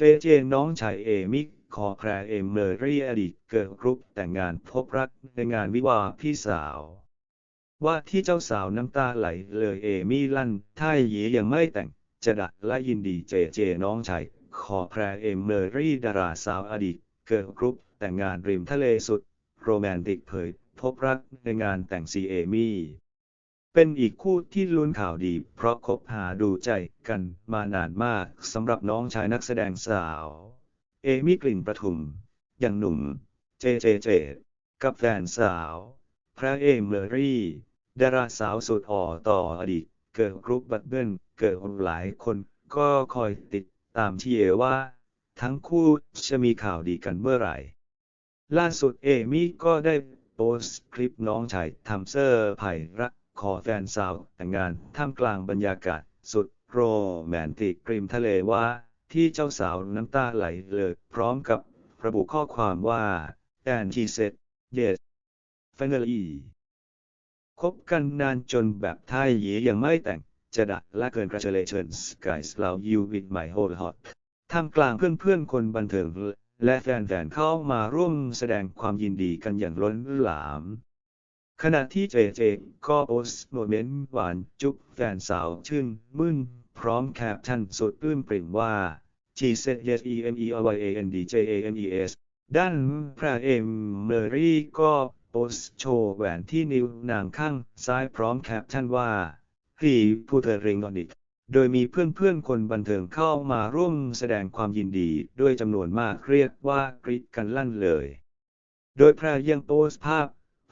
เจเจน้องชายเอมิคอแพรเอมเมอรี่อดีตเกิร์ลกรุ๊ปแต่งงานพบรักในงานวิวาพี่สาว ว่าที่เจ้าสาวน้ำตาไหลเลยเอมี่ลั่นถ้าหยียังไม่แต่งจะดักและยินดีเจเจน้องชายคอแพรเอมเมอรี่ดาราสาวอดีตเกิร์ลกรุ๊ปแต่งงานริมทะเลสุด โรแมนติกเผยพบรักในงานแต่งซีเอมี่ เป็นอีกคู่ที่ลุ้นข่าวดี เพราะคบหาดูใจกันมานานมากสำหรับน้องชายนักแสดงสาว เอมี่กลิ่นประทุม อย่างหนุ่ม เจเจเจกับแฟนสาว พระเอมเมอรี่ดาราสาวสุดอ่อต่ออดีต เกิร์ลกรุ๊ปบัตเบิลเกิร์ลหลายคนก็คอยติดตามเชียร์ว่า ทั้งคู่จะมีข่าวดีกันเมื่อไหร่ ล่าสุดเอมี่ก็ได้โพสต์คลิปน้องชายทำเซอร์ไผ่รัก ขอแฟนสาวแต่งงานท่ามกลางบรรยากาศสุดโรแมนติกริมทะเลว่า ที่เจ้าสาวน้ำตาไหลเลยพร้อมกับระบุข้อความว่า and she said yes finally คบกันนานจนแบบท่ายเยยังไม่แต่งจะดักและเกิน congratulations guys love you with my whole heart ท่ามกลางเพื่อนๆคนบันเทิงและแฟนๆเข้ามาร่วมแสดงความยินดีกันอย่างล้นหลาม ขณะที่เจเจก็โพสต์โมเมนต์หวานจุ๊บแฟนสาวชื่นมึนพร้อมแคปชั่นสุดปลื้มปริ่มว่า She said yes E M E R Y A N D J A M E S ด้านพระเอมเมอรี่ก็โพสต์โชว์แหวนที่นิ้วนางข้างซ้ายพร้อมแคปชั่นว่า He put a ring on it โดยมีเพื่อนๆคนบันเทิงเข้ามาร่วมแสดงความยินดีด้วยจำนวนมากเรียกว่ากรีดกันลั่นเลย โดยพระยังโพสต์ภาพ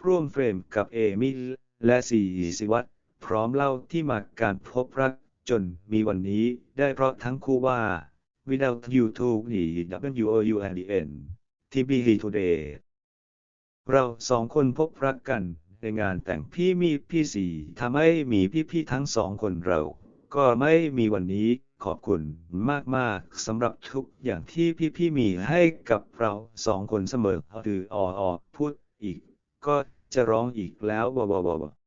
ร่วมเฟรมกับเอมิลและสีสิวัตรพร้อมเล่าที่มาการพบรักจนมีวันนี้ได้เพราะทั้งคู่ว่า without you to me w o u n d n t b h today เราสองคนพบรักกันในงานแต่งพี่มีพี่สีทำให้มีพี่ๆทั้งสองคนเรา ก็ไม่มีวันนี้ขอบคุณมากๆสำหรับทุกอย่างที่พี่ๆมีให้กับเราสองคนเสมอคืออออพูด จะร้องอีกแล้วบอบอบ